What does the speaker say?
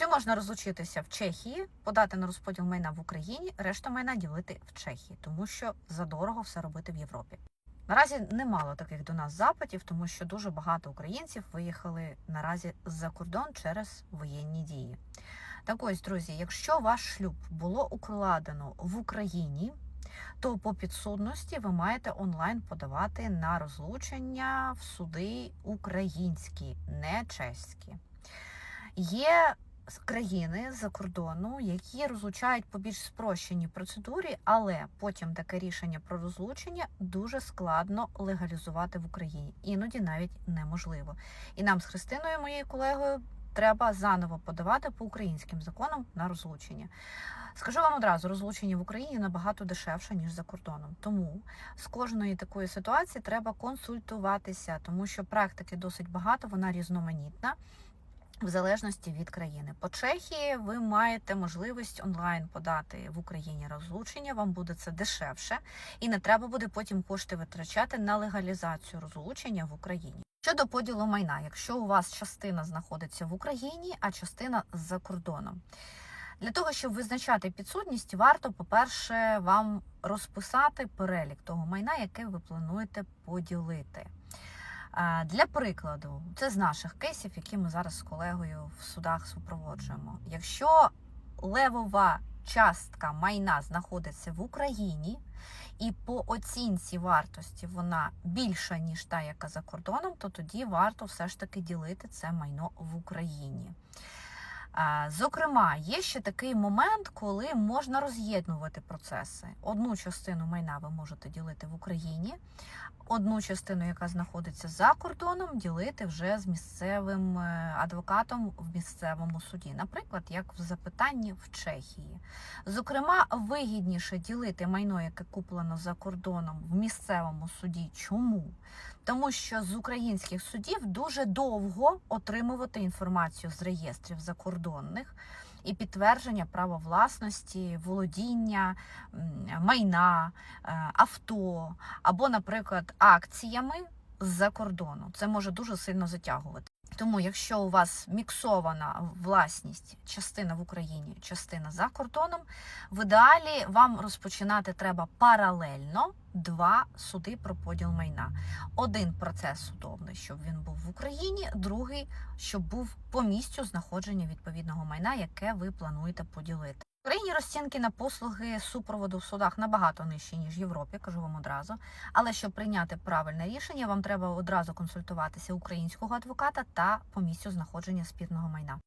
Чи можна розлучитися в Чехії, подати на розподіл майна в Україні, решту майна ділити в Чехії, тому що задорого все робити в Європі. Наразі немало таких до нас запитів, тому що дуже багато українців виїхали наразі за кордон через воєнні дії. Так ось, друзі, якщо ваш шлюб було укладено в Україні, то по підсудності ви маєте онлайн подавати на розлучення в суди українські, не чеські. Є країни за кордону, які розлучають по більш спрощеній процедурі, але потім таке рішення про розлучення дуже складно легалізувати в Україні, іноді навіть неможливо. І нам з Христиною, моєю колегою, треба заново подавати по українським законам на розлучення. Скажу вам одразу, розлучення в Україні набагато дешевше ніж за кордоном. Тому з кожної такої ситуації треба консультуватися, тому що практики досить багато, вона різноманітна. В залежності від країни. По Чехії ви маєте можливість онлайн подати в Україні розлучення, вам буде це дешевше, і не треба буде потім кошти витрачати на легалізацію розлучення в Україні. Щодо поділу майна, якщо у вас частина знаходиться в Україні, а частина за кордоном. Для того, щоб визначати підсудність, варто, по-перше, вам розписати перелік того майна, яке ви плануєте поділити. Для прикладу, це з наших кейсів, які ми зараз з колегою в судах супроводжуємо. Якщо левова частка майна знаходиться в Україні, і по оцінці вартості вона більша, ніж та, яка за кордоном, то тоді варто все ж таки ділити це майно в Україні. Зокрема, є ще такий момент, коли можна роз'єднувати процеси. Одну частину майна ви можете ділити в Україні, одну частину, яка знаходиться за кордоном, ділити вже з місцевим е, адвокатом в місцевому суді, наприклад, як в запитанні в Чехії. Зокрема, вигідніше ділити майно, яке куплено за кордоном в місцевому суді. Чому? Тому що з українських судів дуже довго отримувати інформацію з реєстрів закордонних і підтвердження права власності, володіння майна, е, авто або, наприклад, акціями з-за кордону. Це може дуже сильно затягувати. Тому, якщо у вас міксована власність, частина в Україні, частина за кордоном, в ідеалі вам розпочинати треба паралельно два суди про поділ майна. Один процес судовний, щоб він був в Україні, другий, щоб був по місцю знаходження відповідного майна, яке ви плануєте поділити. Україні розцінки на послуги супроводу в судах набагато нижчі, ніж в Європі, кажу вам одразу. Але щоб прийняти правильне рішення, вам треба одразу консультуватися українського адвоката та по місцю знаходження спірного майна.